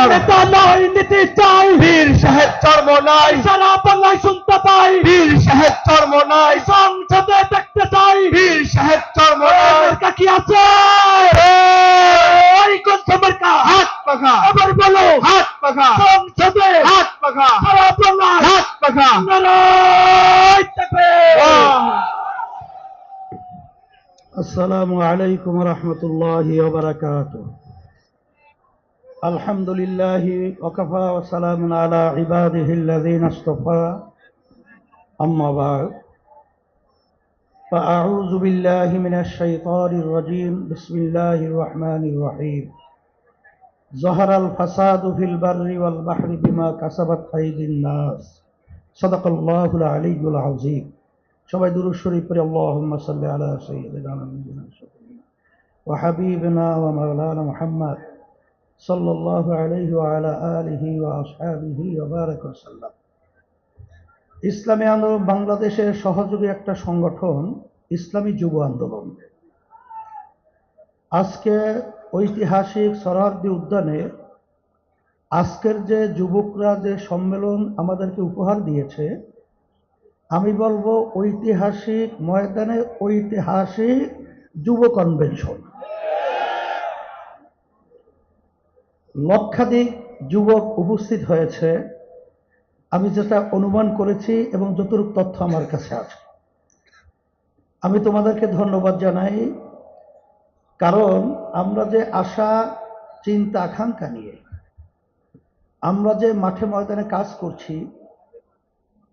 দরকার নেতা নয় নীতি চাই বীর সাহেব চর্ম নাই সারা বাংলায় শুনতে পাই বীর সাহেব চর্ম নাই সংসদে দেখতে চাই বীর সাহেব চর্ম নাই মার্কা কি আছে ওই কোন মার্কা হাত পাখা আবার বলো হাত পাখা সংসদে হাত পাখা সারা বাংলায় হাত পাখা নারায় তাকবীর السلام عليكم ورحمة الله وبركاته الحمد لله وكفى وسلام على عباده الذين اصطفى أما بعد فأعوذ بالله من الشيطان الرجيم بسم الله الرحمن الرحيم ظهر الفساد في البر والبحر بما كسبت أيدي الناس صدق الله العلي العظيم সবাই দুরুদ শরীফ পড়ে আল্লাহুম্মা সাল্লি আলা সাইয়্যিদিনা মুহাম্মাদিন ওয়া হাবিবিনা ওয়া মাওলানা মুহাম্মদ আলা আলিহি ওয়া আসহাবিহি ওয়া বারাক ওয়া সাল্লাম। ইসলামী আন্দোলন বাংলাদেশের সহযোগী একটা সংগঠন, ইসলামী যুব আন্দোলন। আজকে ঐতিহাসিক সরহদ্দি উদ্যানে আজকের যে যুবকরা যে সম্মেলন আমাদেরকে উপহার দিয়েছে, আমি বলব ঐতিহাসিক ময়দানে ঐতিহাসিক যুব কনভেনশন লক্ষাধিক যুবক উপস্থিত হয়েছে। আমি যেটা অনুমান করেছি এবং যতটুকু তথ্য আমার কাছে আছে। আমি তোমাদেরকে ধন্যবাদ জানাই, কারণ আমরা যে আশা, চিন্তা, আকাঙ্ক্ষা নিয়ে, আমরা যে মাঠে ময়দানে কাজ করছি,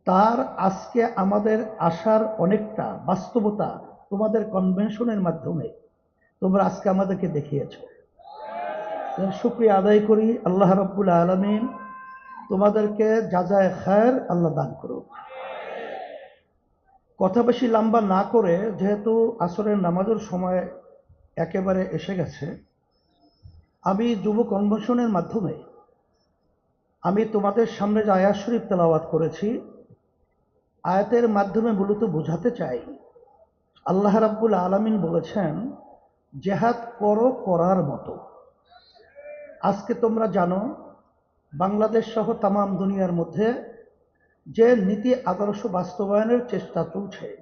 তার আজকে আমাদের আশার অনেকটা বাস্তবতা তোমাদের কনভেনশনের মাধ্যমে তোমরা আজকে আমাদেরকে দেখিয়েছ। শুক্রিয়া আদায় করি। আল্লাহ রব্বুল আলমিন তোমাদেরকে যা যায় খায়ের আল্লাহ দান করুক। কথা বেশি লম্বা না করে, যেহেতু আসরের নামাজের সময় একেবারে এসে গেছে, আমি যুব কনভেনশনের মাধ্যমে আমি তোমাদের সামনে যে আয়াত শরীফ তেলাওয়াত করেছি, আয়াতের মাধ্যমে মূলত বোঝাতে চাই। আল্লাহ রাব্বুল আলামিন বলেছেন, জেহাদ করো করার মতো। আজকে তোমরা জানো, বাংলাদেশ সহ তামাম দুনিয়ার মধ্যে যে নীতি আদর্শ বাস্তবায়নের চেষ্টা চলছে,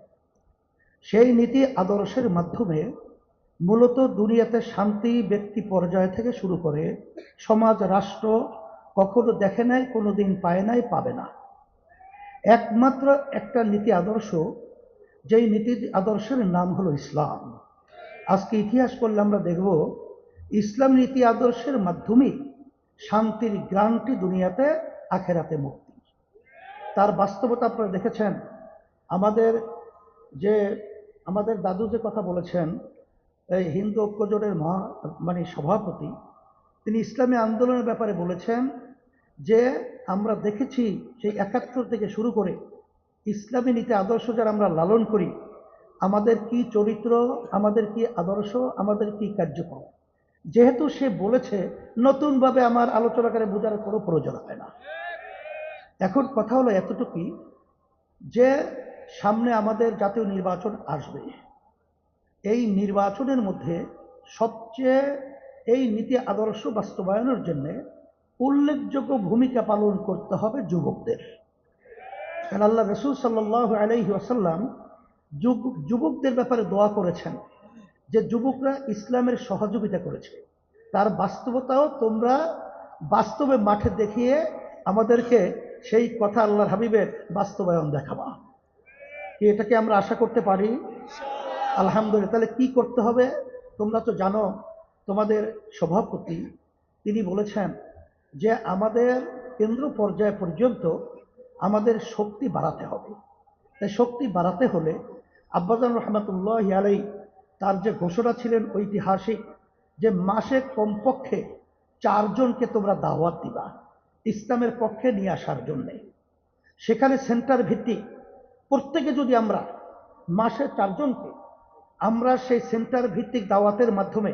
সেই নীতি আদর্শের মাধ্যমে মূলত দুনিয়াতে শান্তি, ব্যক্তি পর্যায় থেকে শুরু করে সমাজ, রাষ্ট্র কখনো দেখে নাই কোনো দিন পায় নাই, পাবে না। একমাত্র একটা নীতি আদর্শ, যেই নীতি আদর্শের নাম হলো ইসলাম। আজকে ইতিহাস করলে আমরা দেখব ইসলাম নীতি আদর্শের মাধ্যমেই শান্তির গ্রান্টি দুনিয়াতে আখেরাতে মুক্তি। তার বাস্তবতা আপনারা দেখেছেন। আমাদের যে, আমাদের দাদু যে কথা বলেছেন, এই হিন্দু ঐক্যজোটের মহা মানে সভাপতি, তিনি ইসলামী আন্দোলনের ব্যাপারে বলেছেন যে, আমরা দেখেছি সেই একাত্তর থেকে শুরু করে ইসলামী নীতি আদর্শ যারা আমরা লালন করি, আমাদের কি চরিত্র, আমাদের কি আদর্শ, আমাদের কি কার্যক্রম? যেহেতু সে বলেছে, নতুনভাবে আমার আলোচনা করে বোঝার কোনো প্রয়োজন হয় না। এখন কথা হলো এতটুকুই যে সামনে আমাদের জাতীয় নির্বাচন আসবে। এই নির্বাচনের মধ্যে সবচেয়ে এই নীতি আদর্শ বাস্তবায়নের জন্যে উল্লেখযোগ্য ভূমিকা পালন করতে হবে যুবকদের। আল্লাহ রসুল সাল্লাহ আলাইহি আসাল্লাম যুবকদের ব্যাপারে দোয়া করেছেন। যে যুবকরা ইসলামের সহযোগিতা করেছে। তার বাস্তবতাও তোমরা বাস্তবে মাঠে দেখিয়ে আমাদেরকে সেই কথা আল্লাহর হাবিবের বাস্তবায়ন দেখাবা। কি এটাকে আমরা আশা করতে পারি? আলহামদুলিল্লাহ। তাহলে কি করতে হবে? তোমরা তো জানো, তোমাদের সভাপতি, তিনি বলেছেন যে আমাদের কেন্দ্র পর্যায় পর্যন্ত আমাদের শক্তি বাড়াতে হবে। তাই শক্তি বাড়াতে হলে আব্বাজান রহমতুল্লাহ আলাই তার যে ঘোষণা ছিলেন ঐতিহাসিক, যে মাসে কমপক্ষে চারজনকে তোমরা দাওয়াত দিবা, ইসলামের পক্ষে নিয়ে আসার জন্যে। সেখানে সেন্টার ভিত্তিক প্রত্যেকে যদি আমরা মাসে চারজনকে, আমরা সেই সেন্টার ভিত্তিক দাওয়াতের মাধ্যমে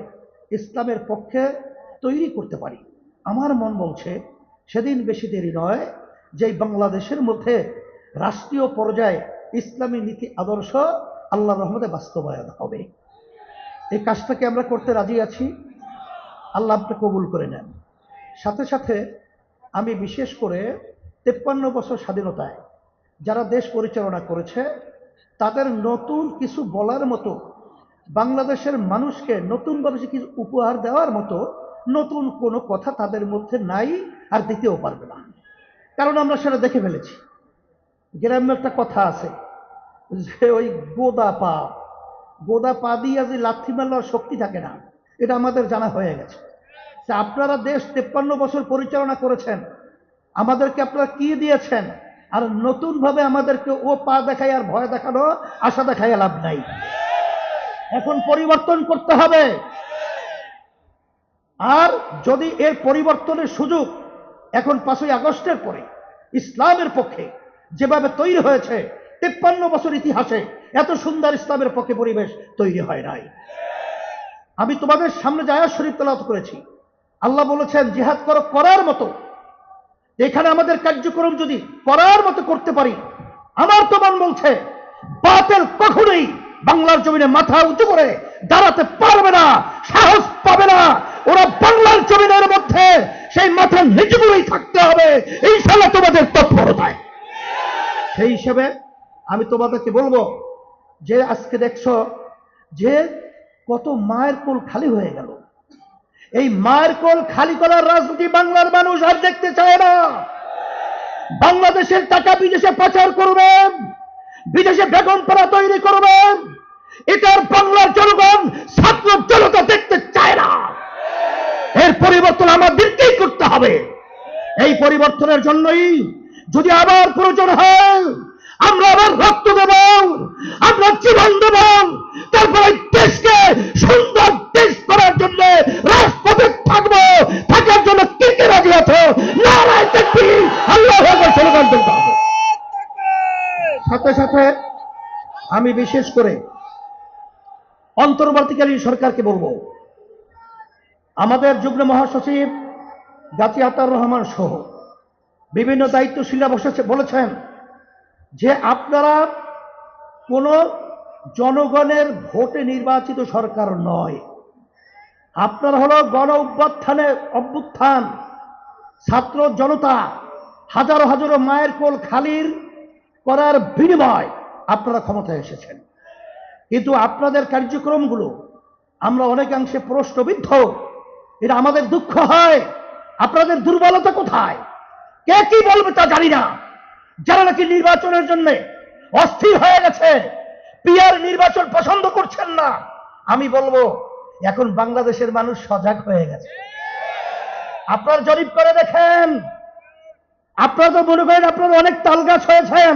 ইসলামের পক্ষে তৈরি করতে পারি। আমার মন বলছে, সেদিন বেশি দেরি নয় যে বাংলাদেশের মধ্যে রাষ্ট্রীয় পর্যায়ে ইসলামী নীতি আদর্শ আল্লাহ রহমতে বাস্তবায়ন হবে। এই কাজটাকে আমরা করতে রাজি আছি। আল্লাহ আপনি কবুল করে নেন। সাথে সাথে আমি বিশেষ করে তেপ্পান্ন বছর স্বাধীনতায় যারা দেশ পরিচালনা করেছে, তাদের নতুন কিছু বলার মতো, বাংলাদেশের মানুষকে নতুনভাবে কিছু উপহার দেওয়ার মতো নতুন কোনো কথা তাদের মধ্যে নাই আর দিতেও পারবে না। কারণ আমরা সেটা দেখে ফেলেছি। গ্রামে একটা কথা আছে যে ওই গোদা পা গোদা পা দিয়ে যে লাথি মারলার শক্তি থাকে না। এটা আমাদের জানা হয়ে গেছে। তা আপনারা দেশ তেপ্পান্ন বছর পরিচালনা করেছেন। আমাদেরকে আপনারা কি দিয়েছেন? আর নতুনভাবে আমাদেরকে ও পা দেখায় আর ভয় দেখানো আশা দেখায় লাভ নাই। এখন পরিবর্তন করতে হবে। আর যদি এর পরিবর্তনের সুযোগ এখন পাঁচই আগস্টের পরে ইসলামের পক্ষে যেভাবে তৈরি হয়েছে তেপ্পান্ন বছর ইতিহাসে এত সুন্দর ইসলামের পক্ষে পরিবেশ তৈরি হয় নাই। আমি তোমাদের সামনে জায়া শরীফ তেলাওয়াত করেছি। আল্লাহ বলেছেন, জিহাদ করো করার মতো। এখানে আমাদের কার্যক্রম যদি করার মতো করতে পারি, আমার তোমার বলছে, বাতেল কখনোই বাংলার জমিনে মাথা উঁচু করে দাঁড়াতে পারবে না, সাহস পাবে না। ওরা বাংলার জমিনের মধ্যে সেই মাথা করেই থাকতে হবে। এই ইনশাল্লাহ তোমাদের তৎপরতায়। সেই হিসেবে আমি তোমাদেরকে বলব যে আজকে দেখছ যে কত মায়ের কোল খালি হয়ে গেল। এই মায়ের কোল খালি করার রাজনীতি বাংলার মানুষ আর দেখতে চায় না। বাংলাদেশের টাকা বিদেশে পাচার করবেন বিদেশে বেগম পাড়া তৈরি করবেন এটার বাংলার জনগণ ছাত্র জনতা দেখতে চায় না। এর পরিবর্তন আমাদেরকেই করতে হবে। এই পরিবর্তনের জন্যই যদি আবার প্রয়োজন হয় আমরা আবার রক্ত দেব, আমরা জীবন দেব। তারপরে দেশকে সুন্দর দেশ করার জন্য রাজপথে থাকব। থাকার জন্য কে কে রাজি আছো? সাথে সাথে আমি বিশেষ করে অন্তর্বর্তীকালীন সরকারকে বলব, আমাদের যুগ্ম মহাসচিব গাজী আতার রহমান সহ বিভিন্ন দায়িত্বশীলরা বসেছে বলেছেন যে আপনারা কোনো জনগণের ভোটে নির্বাচিত সরকার নয়। আপনার হলো গণ অভ্যুত্থানে অভ্যুত্থান, ছাত্র জনতা, হাজারো হাজারো মায়ের কোল খালির করার বিনিময় আপনারা ক্ষমতায় এসেছেন। কিন্তু আপনাদের কার্যক্রমগুলো আমরা অনেকাংশে প্রশ্নবিদ্ধ। এটা আমাদের দুঃখ হয়। আপনাদের দুর্বলতা কোথায়? কে কি বলবে তা জানি না। যারা নাকি নির্বাচনের জন্য অস্থির হয়ে গেছে, পিয়ার নির্বাচন পছন্দ করছেন না, আমি বলব, এখন বাংলাদেশের মানুষ সজাগ হয়ে গেছে। আপনার জরিপ করে দেখেন, আপনারা তো মনে করেন আপনারা অনেক তাল গাছ হয়েছেন।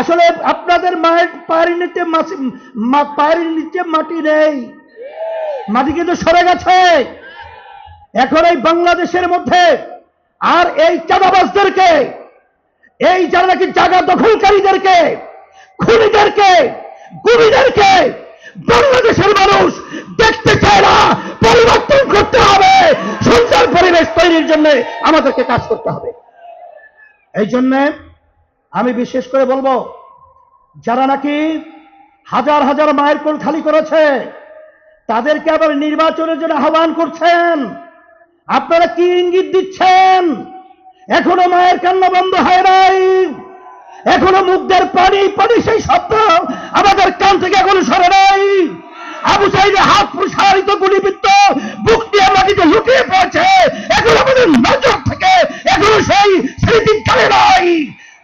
আসলে আপনাদের মায়ের পায়ের নিচে পায়ের নিচে মাটি নেই। মাটি কিন্তু সরে গেছে। এখন এই বাংলাদেশের মধ্যে আর এই চাঁদাবাজদেরকে এই যারা নাকি জায়গা দখলকারীদেরকে, খুনিদেরকে গুণীদেরকে বাংলাদেশের মানুষ দেখতে চায় না, পরিবর্তন করতে হবে, সুন্দর পরিবেশ তৈরির জন্য আমাদেরকে কাজ করতে হবে। এই জন্যে আমি বিশেষ করে বলব, যারা নাকি হাজার হাজার মায়ের কোল খালি করেছে, তাদেরকে আবার নির্বাচনের জন্য আহ্বান করছেন। আপনারা কি ইঙ্গিত দিচ্ছেন? এখনও মায়ের কান্না বন্ধ হয় নাই। এখনও মুখদের পানি পানি সেই শব্দ আমাদের কান থেকে এখনও সরে নাই। আবু সাইদে হাত প্রসারিত গুলিবিদ্ধ, বুক দিয়ে মাটিতে লুকিয়ে পড়েছে। এখন আমাদের নজর থেকে এখনও সেই স্মৃতি চলে নাই।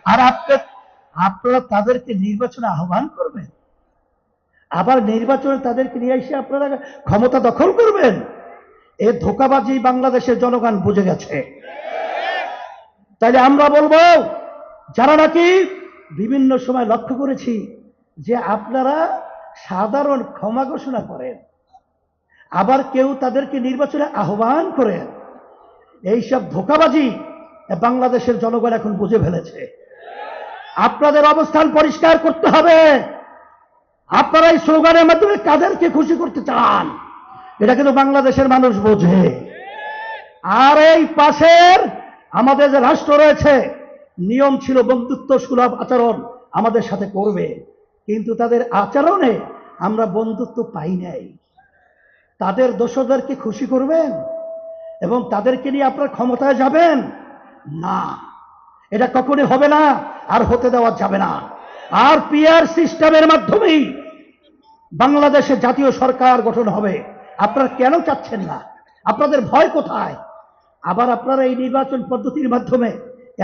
আর আপনার আপনারা তাদেরকে নির্বাচনে আহ্বান করবেন। আবার নির্বাচনে তাদেরকে নিয়ে এসে আপনারা ক্ষমতা দখল করবেন। এ ধোকাবাজি বাংলাদেশের জনগণ বুঝে গেছে। তাইলে আমরা বলব, যারা নাকি বিভিন্ন সময় লক্ষ্য করেছি যে আপনারা সাধারণ ক্ষমা ঘোষণা করেন, আবার কেউ তাদেরকে নির্বাচনে আহ্বান করেন, এইসব ধোকাবাজি বাংলাদেশের জনগণ এখন বুঝে ফেলেছে। আপনাদের অবস্থান পরিষ্কার করতে হবে। আপনারা এই স্লোগানের মাধ্যমে কাদেরকে খুশি করতে চান, এটা কিন্তু বাংলাদেশের মানুষ বোঝে। আর এই পাশের আমাদের যে রাষ্ট্র রয়েছে, নিয়ম ছিল বন্ধুত্ব সুলভ আচরণ আমাদের সাথে করবে। কিন্তু তাদের আচরণে আমরা বন্ধুত্ব পাই নাই। তাদের দোষদেরকে খুশি করবেন? এবং তাদেরকে নিয়ে আপনার ক্ষমতায় যাবেন? না। এটা কখনই হবে না, আর হতে দেওয়া যাবে না। আর পিআর সিস্টেমের মাধ্যমেই বাংলাদেশে জাতীয় সরকার গঠন হবে। আপনারা কেন চাচ্ছেন না? আপনাদের ভয় কোথায়? আবার আপনারা এই নির্বাচন পদ্ধতির মাধ্যমে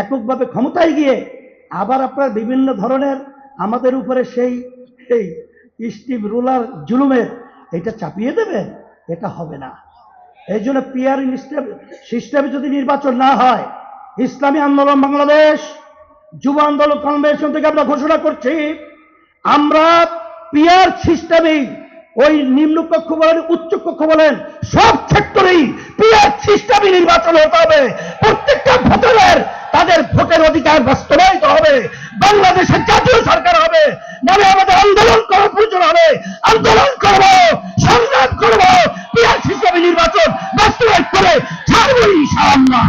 এককভাবে ক্ষমতায় গিয়ে আবার আপনার বিভিন্ন ধরনের আমাদের উপরে সেই এই স্টিম রুলার জুলুমের এটা চাপিয়ে দেবেন, এটা হবে না। এই জন্য পিআর সিস্টেমে যদি নির্বাচন না হয়, ইসলামী আন্দোলন বাংলাদেশ, যুব আন্দোলন কনভেনশন থেকে আমরা ঘোষণা করছি, আমরা পিয়ার সিস্টেমেই ওই নিম্নকক্ষ বলেন, উচ্চকক্ষ বলেন, সব সেক্টরেই পিআর সিস্টেমে নির্বাচন হতে হবে। প্রত্যেকটা ভোটারের তাদের ভোটের অধিকার বাস্তবায়িত হবে। বাংলাদেশের জাতীয় সরকার হবে। নামে আমাদের আন্দোলন করার প্রয়োজন হবে। আন্দোলন করব, সংগ্রাম করব পিআর সিস্টেমে নির্বাচন বাস্তবায়িত করে ছাড়বো ইনশাআল্লাহ।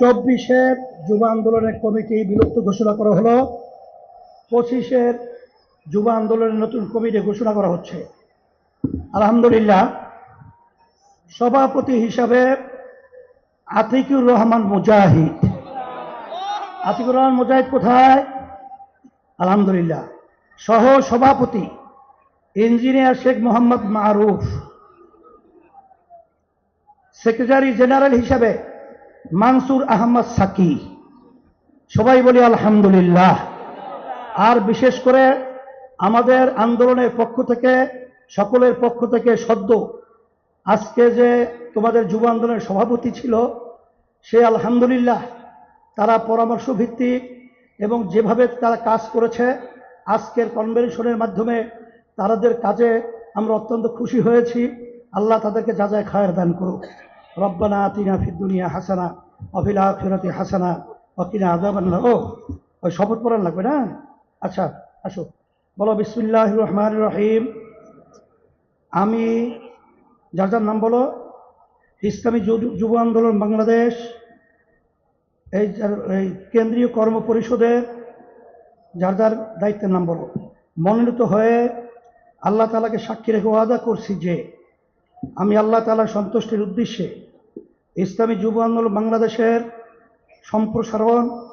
চব্বিশের যুব আন্দোলনের কমিটি বিলুপ্ত ঘোষণা করা হলো। পঁচিশের যুব আন্দোলনের নতুন কমিটি ঘোষণা করা হচ্ছে। আলহামদুলিল্লাহ, সভাপতি হিসাবে আতিকুর রহমান মুজাহিদ। আতিকুর রহমান মুজাহিদ কোথায়? আলহামদুলিল্লাহ সহ সভাপতি engineer Sheikh Mohammad Maruf. Secretary general হিসাবে মানসুর আহমদ সাকি। সবাই বলি আলহামদুলিল্লাহ। আর বিশেষ করে আমাদের আন্দোলনের পক্ষ থেকে, সকলের পক্ষ থেকে সদ্য আজকে যে তোমাদের যুব আন্দোলনের সভাপতি ছিল, সে আলহামদুলিল্লাহ তারা পরামর্শ ভিত্তিক এবং যেভাবে তারা কাজ করেছে, আজকের কনভেনশনের মাধ্যমে তাদের কাজে আমরা অত্যন্ত খুশি হয়েছি। আল্লাহ তাদেরকে যা যায় খায়ের দান করুক। রব্বানা আতিনা ফিদ দুনিয়া হাসানা, অফিল আখিরাতি হাসানা অকিনা আযাবান ও ওই শপথ পড়ার লাগবে না? আচ্ছা আসো। বলো বিসমিল্লাহ রহমান রহিম। আমি, যার যার নাম বলো? ইসলামী যুব- আন্দোলন বাংলাদেশ, এই এই কেন্দ্রীয় কর্ম পরিষদের যার যার দায়িত্বের নাম বলো। মনোনীত হয়ে আল্লাহ তালাকে সাক্ষী রেখে ওয়াদা করছি যে, আমি আল্লাহ তালার সন্তুষ্টির উদ্দেশ্যে ইসলামী যুব আন্দোলন বাংলাদেশের সম্প্রসারণ